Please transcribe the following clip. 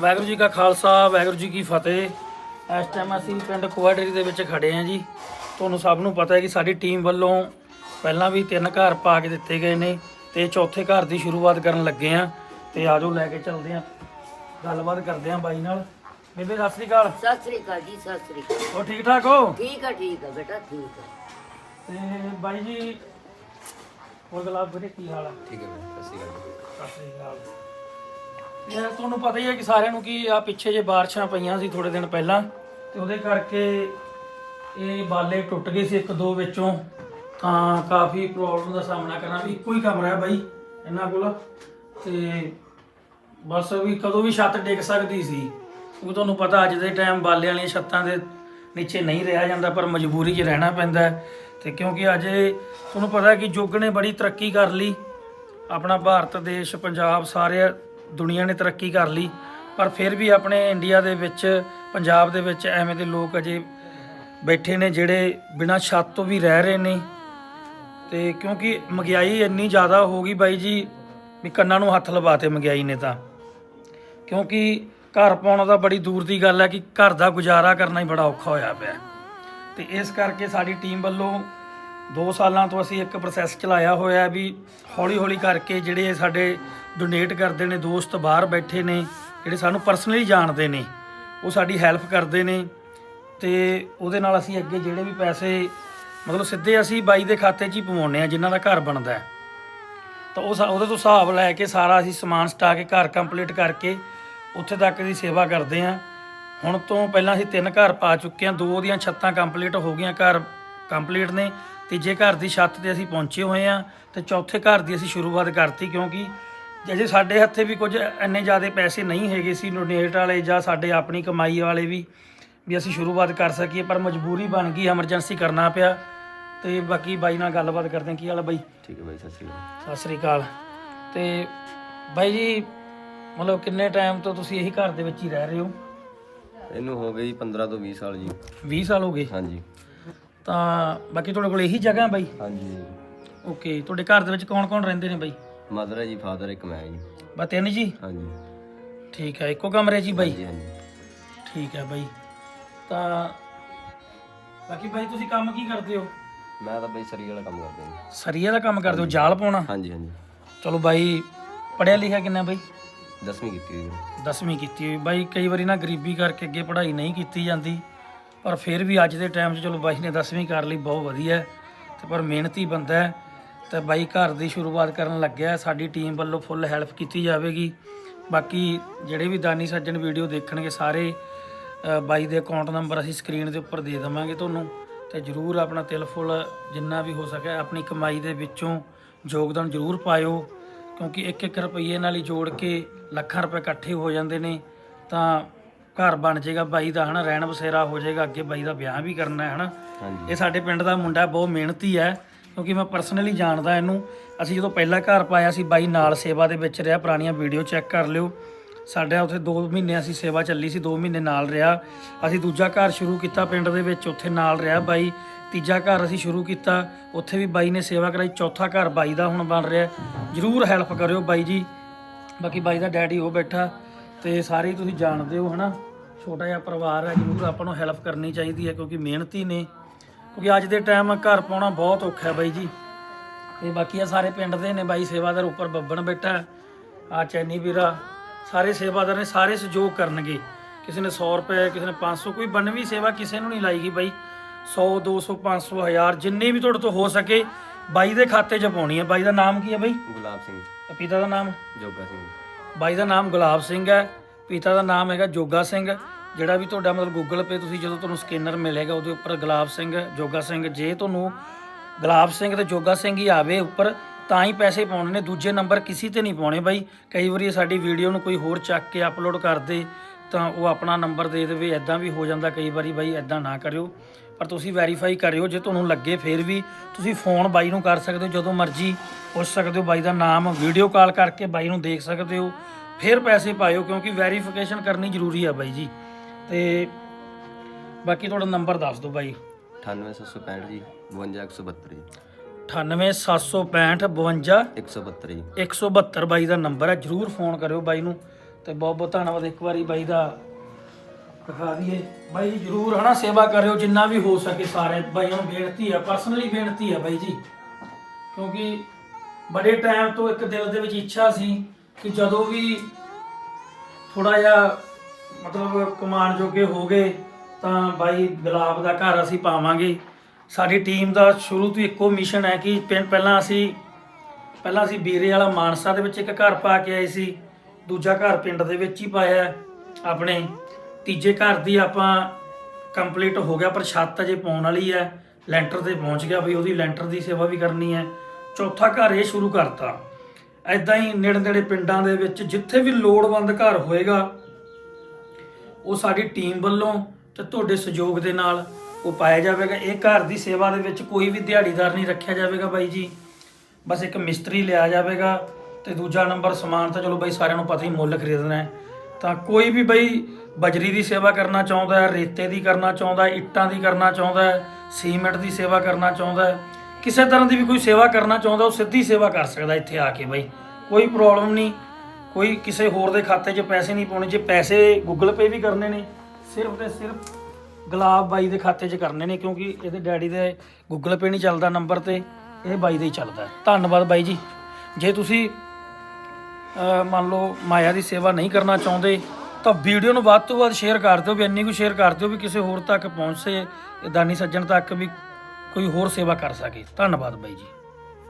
ਵਾਹਿਗੁਰੂ ਜੀ ਕਾ ਖਾਲਸਾ ਵਾਹਿਗੁਰੂ ਜੀ ਕੀ ਫਤਿਹ। ਇਸ ਟਾਈਮ ਅਸੀਂ ਪਿੰਡ ਕੁਆਡੇਰੀ ਦੇ ਵਿੱਚ ਖੜੇ ਹਾਂ ਜੀ। ਤੁਹਾਨੂੰ ਸਭ ਨੂੰ ਪਤਾ ਹੈ ਕਿ ਸਾਡੀ ਟੀਮ ਵੱਲੋਂ ਪਹਿਲਾਂ ਵੀ ਤਿੰਨ ਘਰ ਪਾ ਕੇ ਦਿੱਤੇ ਗਏ ਨੇ ਤੇ ਚੌਥੇ ਘਰ ਦੀ ਸ਼ੁਰੂਆਤ ਕਰਨ ਲੱਗੇ ਹਾਂ। ਤੇ ਆਜੋ ਲੈ ਕੇ ਚੱਲਦੇ ਹਾਂ। ਗੱਲਬਾਤ ਕਰਦੇ ਹਾਂ ਬਾਈ ਨਾਲ। ਬੇਬੇ ਸਤਿ ਸ੍ਰੀ ਅਕਾਲ। ਸਤਿ ਸ੍ਰੀ ਅਕਾਲ ਜੀ ਸਤਿ ਸ੍ਰੀ ਅਕਾਲ। ਹੋ ਠੀਕ ਠਾਕ ਹੋ? ਠੀਕ ਆ ਠੀਕ ਆ ਬੇਟਾ ਠੀਕ ਆ। ਤੇ ਬਾਈ ਜੀ ਹੋਰ ਗਲਾਬ ਵੀਰੇ ਕੀ ਹਾਲ ਹੈ ਠੀਕ ਹੈ ਸਤਿ ਸ਼੍ਰੀ ਅਕਾਲ। ਸਤਿ ਸ੍ਰੀ ਅਕਾਲ। ਯਾਰ ਤੁਹਾਨੂੰ ਪਤਾ ਹੀ ਹੈ ਕਿ ਸਾਰਿਆਂ ਨੂੰ ਕਿ ਆ, ਪਿੱਛੇ ਜੇ ਬਾਰਿਸ਼ਾਂ ਪਈਆਂ ਸੀ ਥੋੜੇ ਦਿਨ ਪਹਿਲਾਂ, ਤੇ ਉਹਦੇ ਕਰਕੇ ਇਹ ਬਾਲੇ ਟੁੱਟ ਗਏ ਸੀ ਇੱਕ ਦੋ ਵਿੱਚੋਂ। ਤਾਂ ਕਾਫੀ ਪ੍ਰੋਬਲਮ ਦਾ ਸਾਹਮਣਾ ਕਰਨਾ, ਵੀ ਇੱਕੋ ਹੀ ਕਮਰਾ ਹੈ ਬਾਈ, ਇਹਨਾਂ ਕੋਲ। ਤੇ ਬਸ ਵੀ ਕਦੋਂ ਵੀ ਛੱਤ ਡਿੱਗ ਸਕਦੀ ਸੀ। ਕਿਉਂਕਿ ਤੁਹਾਨੂੰ ਪਤਾ ਅੱਜ ਦੇ ਟਾਈਮ ਬਾਲੇ ਵਾਲੀਆਂ ਛੱਤਾਂ ਦੇ ਨੀਚੇ ਨਹੀਂ ਰਿਹਾ ਜਾਂਦਾ, ਪਰ ਮਜਬੂਰੀ 'ਚ ਰਹਿਣਾ ਪੈਂਦਾ ਹੈ। ਤੇ ਕਿਉਂਕਿ ਅੱਜ ਤੁਹਾਨੂੰ ਪਤਾ ਕਿ ਯੁੱਗ ਨੇ ਬੜੀ ਤਰੱਕੀ ਕਰ ਲਈ। ਆਪਣਾ ਭਾਰਤ, ਦੇਸ਼, ਪੰਜਾਬ ਸਾਰੇ ਦੁਨੀਆ ਨੇ ਤਰੱਕੀ ਕਰ ਲਈ, ਪਰ ਫਿਰ ਵੀ ਆਪਣੇ ਇੰਡੀਆ ਦੇ ਵਿੱਚ, ਪੰਜਾਬ ਦੇ ਵਿੱਚ ਐਵੇਂ ਦੇ ਲੋਕ ਅਜੇ ਬੈਠੇ ਨੇ ਜਿਹੜੇ ਬਿਨਾਂ ਛੱਤ ਤੋਂ ਵੀ ਰਹਿ ਰਹੇ ਨੇ। ਤੇ ਕਿਉਂਕਿ ਮਹਿੰਗਾਈ ਇੰਨੀ ਜ਼ਿਆਦਾ ਹੋ ਗਈ ਬਾਈ ਜੀ, ਵੀ ਕੰਨਾਂ ਨੂੰ ਹੱਥ ਲਵਾਤੇ ਮਹਿੰਗਾਈ ਨੇ ਤਾਂ। ਕਿਉਂਕਿ ਘਰ ਪਾਉਣਾ ਤਾਂ ਬੜੀ ਦੂਰ ਦੀ ਗੱਲ ਹੈ ਕਿ ਘਰ ਦਾ ਗੁਜ਼ਾਰਾ ਕਰਨਾ ਹੀ ਬੜਾ ਔਖਾ ਹੋਇਆ ਪਿਆ। ਤੇ ਇਸ ਕਰਕੇ ਸਾਡੀ ਟੀਮ ਵੱਲੋਂ 2 ਸਾਲਾਂ ਤੋਂ ਅਸੀਂ ਇੱਕ ਪ੍ਰੋਸੈਸ ਚਲਾਇਆ ਹੋਇਆ ਵੀ ਹੌਲੀ ਹੌਲੀ ਕਰਕੇ ਜਿਹੜੇ ਸਾਡੇ ਡੋਨੇਟ ਕਰਦੇ ਨੇ, ਦੋਸਤ ਬਾਹਰ ਬੈਠੇ ਨੇ, ਜਿਹੜੇ ਸਾਨੂੰ ਪਰਸਨਲੀ ਜਾਣਦੇ ਨੇ, ਉਹ ਸਾਡੀ ਹੈਲਪ ਕਰਦੇ ਨੇ ਤੇ ਉਹਦੇ ਨਾਲ ਅਸੀਂ ਅੱਗੇ ਜਿਹੜੇ ਵੀ ਪੈਸੇ ਮਤਲਬ ਸਿੱਧੇ ਅਸੀਂ ਬਾਈ ਦੇ ਖਾਤੇ 'ਚ ਹੀ ਪਵਾਉਂਦੇ ਆ ਜਿਨ੍ਹਾਂ ਦਾ ਘਰ ਬਣਦਾ ਤਾਂ ਉਹ ਸਾ- ਉਹਦੇ ਤੋਂ ਹਿਸਾਬ ਲੈ ਕੇ ਸਾਰਾ ਅਸੀਂ ਸਮਾਨ ਸਟਾ ਕੇ ਘਰ ਕੰਪਲੀਟ ਕਰਕੇ ਉੱਥੇ ਤੱਕ ਦੀ ਸੇਵਾ ਕਰਦੇ ਹਾਂ। ਹੁਣ ਤੋਂ ਪਹਿਲਾਂ ਅਸੀਂ ਤਿੰਨ ਘਰ ਪਾ ਚੁੱਕੇ ਹਾਂ, ਦੋ ਦੀਆਂ ਛੱਤਾਂ ਕੰਪਲੀਟ ਹੋ ਗਈਆਂ, ਘਰ ਕੰਪਲੀਟ ਨੇ ਤੀਜੇ ਘਰ ਦੀ ਛੱਤ ਤੇ ਅਸੀਂ ਪਹੁੰਚੇ ਹੋਏ ਹਾਂ ਤੇ ਚੌਥੇ ਘਰ ਦੀ ਅਸੀਂ ਸ਼ੁਰੂਆਤ ਕਰਤੀ ਕਿਉਂਕਿ ਜੇ ਸਾਡੇ ਹੱਥੇ ਵੀ ਕੁਝ ਇੰਨੇ ਜ਼ਿਆਦਾ ਪੈਸੇ ਨਹੀਂ ਹੈਗੇ ਸੀ ਡੋਨੇਟ ਵਾਲੇ ਜਾਂ ਸਾਡੇ ਆਪਣੀ ਕਮਾਈ ਵਾਲੇ ਵੀ ਵੀ ਅਸੀਂ ਸ਼ੁਰੂਆਤ ਕਰ ਸਕੀਏ ਪਰ ਮਜਬੂਰੀ ਬਣ ਗਈ ਐਮਰਜੈਂਸੀ ਕਰਨਾ ਪਿਆ। ਤੇ ਬਾਕੀ ਬਾਈ ਨਾਲ ਗੱਲਬਾਤ ਕਰਦੇ ਹਾਂ। ਕੀ ਹਾਲ ਹੈ ਬਾਈ? ਠੀਕ ਹੈ ਬਈ ਸਤਿ ਸ਼੍ਰੀ ਅਕਾਲ। ਸਤਿ ਸ੍ਰੀ ਅਕਾਲ। ਤੇ ਬਾਈ ਜੀ ਮਤਲਬ ਕਿੰਨੇ ਟਾਈਮ ਤੋਂ ਤੁਸੀਂ ਇਹੀ ਘਰ ਦੇ ਵਿੱਚ ਹੀ ਰਹਿ ਰਹੇ ਹੋ? ਇਹਨੂੰ ਹੋ ਗਈ 15 ਤੋਂ 20 ਸਾਲ ਜੀ। 20 ਸਾਲ ਹੋ ਗਏ? ਹਾਂਜੀ। ਤਾਂ ਬਾਕੀ ਤੁਹਾਡੇ ਕੋਲ ਇਹੀ ਜਗ੍ਹਾ ਹੈ ਬਾਈ? ਹਾਂਜੀ। ਓਕੇ ਤੁਹਾਡੇ ਘਰ ਦੇ ਵਿੱਚ ਕੌਣ-ਕੌਣ ਰਹਿੰਦੇ ਨੇ ਬਾਈ? ਮਦਰ ਹੈ ਜੀ ਫਾਦਰ ਇੱਕ ਮੈਂ ਜੀ। ਬਸ ਤਿੰਨ ਜੀ? ਹਾਂਜੀ। ਠੀਕ ਹੈ ਇੱਕੋ ਕਮਰੇ 'ਚ ਹੀ ਬਾਈ? ਹਾਂਜੀ ਹਾਂਜੀ। ਠੀਕ ਹੈ ਬਾਈ। ਤਾਂ ਬਾਕੀ ਬਾਈ ਤੁਸੀਂ ਕੰਮ ਕੀ ਕਰਦੇ ਹੋ? ਮੈਂ ਤਾਂ ਬਈ ਸਰੀ ਵਾਲਾ ਕੰਮ ਕਰਦਾ ਜੀ। ਸਰੀਆ ਦਾ ਕੰਮ ਕਰਦੇ ਹੋ ਜਾਲ ਪਾਉਣਾ? ਹਾਂਜੀ ਹਾਂਜੀ। ਚਲੋ ਬਾਈ ਪੜਿਆ ਲਿਖਿਆ ਕਿੰਨਾ ਬਾਈ? 10ਵੀਂ ਕੀਤੀ ਹੋਈ ਹੈ। ਦਸਵੀਂ ਕੀਤੀ ਹੋਈ। ਬਾਈ ਕਈ ਵਾਰੀ ਨਾ ਗਰੀਬੀ ਕਰਕੇ ਅੱਗੇ ਪੜ੍ਹਾਈ ਨਹੀਂ ਕੀਤੀ ਜਾਂਦੀ। ਪਰ ਫਿਰ ਵੀ ਅੱਜ ਦੇ ਟਾਈਮ 'ਚ ਚਲੋ ਬਾਈ ਨੇ ਦਸਵੀਂ ਕਰ ਲਈ, ਬਹੁਤ ਵਧੀਆ। ਹੈ ਤੇ ਪਰ ਮਿਹਨਤੀ ਬੰਦਾ ਹੈ। ਤੇ ਬਾਈ ਘਰ ਦੀ ਸ਼ੁਰੂਆਤ ਕਰਨ ਲੱਗਿਆ ਸਾਡੀ ਟੀਮ ਵੱਲੋਂ ਫੁੱਲ ਹੈਲਪ ਕੀਤੀ ਜਾਵੇਗੀ। ਬਾਕੀ ਜਿਹੜੇ ਵੀ ਦਾਨੀ ਸੱਜਣ ਵੀਡੀਓ ਦੇਖਣਗੇ ਸਾਰੇ ਬਾਈ ਦੇ ਅਕਾਊਂਟ ਨੰਬਰ ਅਸੀਂ ਸਕਰੀਨ ਦੇ ਉੱਪਰ ਦੇ ਦੇਵਾਂਗੇ ਤੁਹਾਨੂੰ। ਤੇ ਜਰੂਰ ਆਪਣਾ ਤਿਲ ਫੁੱਲ ਜਿੰਨਾ ਵੀ ਹੋ ਸਕੇ ਆਪਣੀ ਕਮਾਈ ਦੇ ਵਿੱਚੋਂ ਯੋਗਦਾਨ ਜਰੂਰ ਪਾਇਓ। ਕਿਉਂਕਿ ਇੱਕ ਇੱਕ ਰੁਪਈਏ ਨਾਲ ਹੀ ਜੋੜ ਕੇ ਲੱਖਾਂ ਰੁਪਏ ਇਕੱਠੇ ਹੋ ਜਾਂਦੇ ਨੇ। ਤਾਂ ਘਰ ਬਣ ਜਾਏਗਾ ਬਾਈ ਦਾ ਹਨਾ ਰਹਿਣ ਬਸੇਰਾ ਹੋ ਜਾਏਗਾ ਅੱਗੇ ਬਾਈ ਦਾ ਵਿਆਹ ਵੀ ਕਰਨਾ ਹੈ ਹਨਾ। ਹਾਂਜੀ। ਇਹ ਸਾਡੇ ਪਿੰਡ ਦਾ ਮੁੰਡਾ ਬਹੁਤ ਮਿਹਨਤੀ ਹੈ ਕਿਉਂਕਿ ਮੈਂ ਪਰਸਨਲੀ ਜਾਣਦਾ ਇਹਨੂੰ। ਅਸੀਂ ਜਦੋਂ ਪਹਿਲਾ ਘਰ ਪਾਇਆ ਸੀ ਬਾਈ ਨਾਲ ਸੇਵਾ ਦੇ ਵਿੱਚ ਰਿਹਾ ਪੁਰਾਣੀਆਂ ਵੀਡੀਓ ਚੈੱਕ ਕਰ ਲਿਓ। ਸਾਡੇ ਉੱਥੇ 2 ਮਹੀਨੇ ਅਸੀਂ ਸੇਵਾ ਚੱਲੀ ਸੀ 2 ਮਹੀਨੇ ਨਾਲ ਰਿਹਾ। ਅਸੀਂ ਦੂਜਾ ਘਰ ਸ਼ੁਰੂ ਕੀਤਾ ਪਿੰਡ ਦੇ ਵਿੱਚ ਉੱਥੇ ਨਾਲ ਰਿਹਾ ਬਾਈ। ਤੀਜਾ ਘਰ ਅਸੀਂ ਸ਼ੁਰੂ ਕੀਤਾ ਉੱਥੇ ਵੀ ਬਾਈ ਨੇ ਸੇਵਾ ਕਰਾਈ। ਚੌਥਾ ਘਰ ਬਾਈ ਦਾ ਹੁਣ ਬਣ ਰਿਹਾ। ਜਰੂਰ ਹੈਲਪ ਕਰਿਓ ਬਾਈ ਜੀ। ਬਾਕੀ ਬਾਈ ਦਾ ਡੈਡੀ ਉਹ ਬੈਠਾ ਤੇ ਸਾਰੇ ਤੁਸੀਂ ਜਾਣਦੇ ਹੋ ਹਨਾ। ਛੋਟਾ ਜਿਹਾ ਪਰਿਵਾਰ ਹੈ ਜਰੂਰ ਆਪਾਂ ਨੂੰ ਹੈਲਪ ਕਰਨੀ ਚਾਹੀਦੀ ਹੈ ਕਿਉਂਕਿ ਮਿਹਨਤੀ ਨੇ। ਕਿਉਂਕਿ ਅੱਜ ਦੇ ਟਾਈਮ ਘਰ ਪਾਉਣਾ ਬਹੁਤ ਔਖਾ ਹੈ ਬਾਈ ਜੀ। ਤੇ ਬਾਕੀ ਆ ਸਾਰੇ ਪਿੰਡ ਦੇ ਨੇ ਬਾਈ ਸੇਵਾਦਾਰ ਉੱਪਰ ਬੱਬਣ ਬੈਠਾ ਆ ਚੈਨੀ ਵੀਰਾ ਸਾਰੇ ਸੇਵਾਦਾਰ ਨੇ ਸਾਰੇ ਸਹਿਯੋਗ ਕਰਨਗੇ। ਕਿਸੇ ਨੇ 100 ਰੁਪਏ ਕਿਸੇ ਨੇ 500 ਕੋਈ ਬਣਵੀਂ ਸੇਵਾ ਕਿਸੇ ਨੂੰ ਨਹੀਂ ਲਾਈ ਗਈ ਬਾਈ 100 200 500 1000 ਜਿੰਨੀ ਵੀ ਤੁਹਾਡੇ ਤੋਂ ਹੋ ਸਕੇ ਬਾਈ ਦੇ ਖਾਤੇ 'ਚ ਪਾਉਣੀ ਹੈ। ਬਾਈ ਦਾ ਨਾਮ ਕੀ ਹੈ ਬਾਈ? ਗੁਲਾਬ ਸਿੰਘ। ਪਿਤਾ ਦਾ ਨਾਮ? ਜੋਗਾ ਸਿੰਘ। ਬਾਈ ਦਾ ਨਾਮ ਗੁਲਾਬ ਸਿੰਘ ਹੈ। ਪਿਤਾ ਦਾ ਨਾਮ ਹੈਗਾ ਜੋਗਾ ਸਿੰਘ। ਜਿਹੜਾ ਵੀ ਤੁਹਾਡਾ ਮਤਲਬ ਗੂਗਲ ਪੇ ਤੁਸੀਂ ਜਦੋਂ ਤੁਹਾਨੂੰ ਸਕੈਨਰ ਮਿਲੇਗਾ, ਉਹਦੇ ਉੱਪਰ ਗੁਲਾਬ ਸਿੰਘ, ਜੋਗਾ ਸਿੰਘ, ਜੇ ਤੁਹਾਨੂੰ ਗੁਲਾਬ ਸਿੰਘ ਤੇ ਜੋਗਾ ਸਿੰਘ ਹੀ ਆਵੇ ਉੱਪਰ, ਤਾਂ ਹੀ ਪੈਸੇ ਪਾਉਣੇ ਨੇ। ਦੂਜੇ ਨੰਬਰ ਕਿਸੇ ਤੇ ਨਹੀਂ ਪਾਉਣੇ ਬਾਈ। ਕਈ ਵਾਰੀ ਸਾਡੀ ਵੀਡੀਓ ਨੂੰ ਕੋਈ ਹੋਰ ਚੱਕ ਕੇ ਅਪਲੋਡ ਕਰਦੇ ਤਾਂ ਉਹ ਆਪਣਾ ਨੰਬਰ ਦੇ ਦੇਵੇ ਐਦਾਂ ਵੀ ਹੋ ਜਾਂਦਾ ਕਈ ਵਾਰੀ ਬਾਈ ਐਦਾਂ ਨਾ ਕਰਿਓ। ਪਰ ਤੁਸੀਂ ਵੈਰੀਫਾਈ ਕਰਿਓ, ਜੇ ਤੁਹਾਨੂੰ ਲੱਗੇ ਫਿਰ ਵੀ ਤੁਸੀਂ ਫੋਨ ਬਾਈ ਨੂੰ ਕਰ ਸਕਦੇ ਹੋ, ਜਦੋਂ ਮਰਜ਼ੀ ਪੁੱਛ ਸਕਦੇ ਹੋ ਬਾਈ ਦਾ ਨਾਮ ਵੀਡੀਓ ਕਾਲ ਕਰਕੇ ਬਾਈ ਨੂੰ ਦੇਖ ਸਕਦੇ ਹੋ। ਫਿਰ ਪੈਸੇ ਪਾਇਓ, ਕਿਉਂਕਿ ਵੈਰੀਫਿਕੇਸ਼ਨ ਕਰਨੀ ਜ਼ਰੂਰੀ ਆ ਬਾਈ ਜੀ। ਤੇ ਬਾਕੀ ਤੁਹਾਡਾ ਨੰਬਰ ਦੱਸ ਦਿਓ ਬਾਈ। 98765 ਜੀ 52172 ਜੀ 98765 52 172 ਜੀ 172 ਬਾਈ ਦਾ ਨੰਬਰ ਹੈ ਜਰੂਰ ਫੋਨ ਕਰਿਓ ਬਾਈ ਨੂੰ ਤੇ ਬਹੁਤ ਬਹੁਤ ਧੰਨਵਾਦ ਇੱਕ ਵਾਰੀ ਬਾਈ ਦਾ ਦਿਖਾ ਦਈਏ। ਬਾਈ ਜੀ ਜਰੂਰ ਹਨਾ ਸੇਵਾ ਕਰਿਓ ਜਿੰਨਾ ਵੀ ਹੋ ਸਕੇ ਸਾਰੇ। ਬਾਈਆਂ ਨੂੰ ਬੇਨਤੀ ਆ ਪਰਸਨਲੀ ਬੇਨਤੀ ਆ ਬਾਈ ਜੀ। ਕਿਉਂਕਿ ਬੜੇ ਟਾਈਮ ਤੋਂ ਇੱਕ ਦਿਲ ਦੇ ਵਿੱਚ ਇੱਛਾ ਸੀ ਕਿ ਜਦੋਂ ਵੀ ਥੋੜਾ ਜਿਹਾ ਮਤਲਬ ਕਮਾਨ ਜੋਗੇ ਹੋ ਗਏ, ਤਾਂ ਬਾਈ ਗੁਲਾਬ ਦਾ ਘਰ ਅਸੀਂ ਪਾਵਾਂਗੇ। ਸਾਡੀ ਟੀਮ ਦਾ ਸ਼ੁਰੂ ਤੋਂ ਇੱਕੋ ਮਿਸ਼ਨ ਹੈ ਕਿ ਪਿੰ- ਪਹਿਲਾਂ ਅਸੀਂ ਪਹਿਲਾਂ ਅਸੀਂ ਬੀਰੇ ਵਾਲਾ ਮਾਨਸਾ ਦੇ ਵਿੱਚ ਇੱਕ ਘਰ ਪਾ ਕੇ ਆਏ ਸੀ। ਦੂਜਾ ਘਰ ਪਿੰਡ ਦੇ ਵਿੱਚ ਹੀ ਪਾਇਆ ਆਪਣੇ। ਤੀਜੇ ਘਰ ਦੀ ਆਪਾਂ ਕੰਪਲੀਟ ਹੋ ਗਿਆ, ਪਰ ਛੱਤ ਅਜੇ ਪਾਉਣ ਵਾਲੀ ਹੈ। ਲੈਂਟਰ ਤੇ ਪਹੁੰਚ ਗਿਆ ਵੀ ਉਹਦੀ ਲੈਂਟਰ ਦੀ ਸੇਵਾ ਵੀ ਕਰਨੀ ਹੈ। ਚੌਥਾ ਘਰ ਇਹ ਸ਼ੁਰੂ ਕਰਤਾ। ਐਦਾਂ ਹੀ ਨੇੜੇ ਨੇੜੇ ਪਿੰਡਾਂ ਦੇ ਵਿੱਚ ਜਿੱਥੇ ਵੀ ਲੋੜਵੰਦ ਘਰ ਹੋਏਗਾ ਉਹ ਸਾਡੀ ਟੀਮ ਵੱਲੋਂ ਤੇ ਤੁਹਾਡੇ ਸਹਿਯੋਗ ਦੇ ਨਾਲ ਉਹ ਪਾਇਆ ਜਾਵੇਗਾ। ਇਹ ਘਰ ਦੀ ਸੇਵਾ ਦੇ ਵਿੱਚ ਕੋਈ ਵੀ ਦਿਹਾੜੀਦਾਰ ਨਹੀਂ ਰੱਖਿਆ ਜਾਵੇਗਾ ਬਾਈ ਜੀ। ਬਸ ਇੱਕ ਮਿਸਤਰੀ ਲਿਆ ਜਾਵੇਗਾ ਤੇ ਦੂਜਾ ਨੰਬਰ ਸਮਾਨ ਤਾਂ ਚਲੋ ਬਾਈ ਸਾਰਿਆਂ ਨੂੰ ਪਤਾ ਹੀ ਮੁੱਲ ਖਰੀਦਣਾ ਹੈ। ਤਾਂ ਕੋਈ ਵੀ ਬਾਈ ਬਜਰੀ ਦੀ ਸੇਵਾ ਕਰਨਾ ਚਾਹੁੰਦਾ ਹੈ, ਰੇਤੇ ਦੀ ਕਰਨਾ ਚਾਹੁੰਦਾ ਹੈ, ਇੱਟਾਂ ਦੀ ਕਰਨਾ ਚਾਹੁੰਦਾ ਹੈ, ਸੀਮੈਂਟ ਦੀ ਸੇਵਾ ਕਰਨਾ ਚਾਹੁੰਦਾ ਹੈ, ਕਿਸੇ ਤਰ੍ਹਾਂ ਦੀ ਵੀ ਕੋਈ ਸੇਵਾ ਕਰਨਾ ਚਾਹੁੰਦਾ ਉਹ ਸਿੱਧੀ ਸੇਵਾ ਕਰ ਸਕਦਾ ਇੱਥੇ ਆ ਕੇ ਬਾਈ। ਕੋਈ ਪ੍ਰੋਬਲਮ ਨਹੀਂ। ਕੋਈ ਕਿਸੇ ਹੋਰ ਦੇ ਖਾਤੇ 'ਚ ਪੈਸੇ ਨਹੀਂ ਪਾਉਣੇ, ਜੇ ਪੈਸੇ ਗੂਗਲ ਪੇ ਵੀ ਕਰਨੇ ਨੇ, ਸਿਰਫ ਤੇ ਸਿਰਫ ਗੁਲਾਬ ਬਾਈ ਦੇ ਖਾਤੇ 'ਚ ਕਰਨੇ ਨੇ, ਕਿਉਂਕਿ ਇਹਦੇ ਡੈਡੀ ਦੇ ਗੂਗਲ ਪੇ ਨਹੀਂ ਚੱਲਦਾ ਨੰਬਰ ਤੇ, ਇਹ ਬਾਈ ਦਾ ਹੀ ਚੱਲਦਾ। ਧੰਨਵਾਦ ਬਾਈ ਜੀ। ਜੇ ਤੁਸੀਂ, ਅਹ, ਮੰਨ ਲਓ ਮਾਇਆ ਦੀ ਸੇਵਾ ਨਹੀਂ ਕਰਨਾ ਚਾਹੁੰਦੇ, ਤਾਂ ਵੀਡੀਓ ਨੂੰ ਵੱਧ ਤੋਂ ਵੱਧ ਸ਼ੇਅਰ ਕਰ ਦਿਓ ਵੀ ਇੰਨੀ ਕੁ ਸ਼ੇਅਰ ਕਰ ਦਿਓ ਵੀ ਕਿਸੇ ਹੋਰ ਤੱਕ ਪਹੁੰਚੇ ਦਾਨੀ ਸੱਜਣ ਤੱਕ ਵੀ ਕੋਈ ਹੋਰ ਸੇਵਾ ਕਰ ਸਕੇ। ਧੰਨਵਾਦ ਬਾਈ ਜੀ।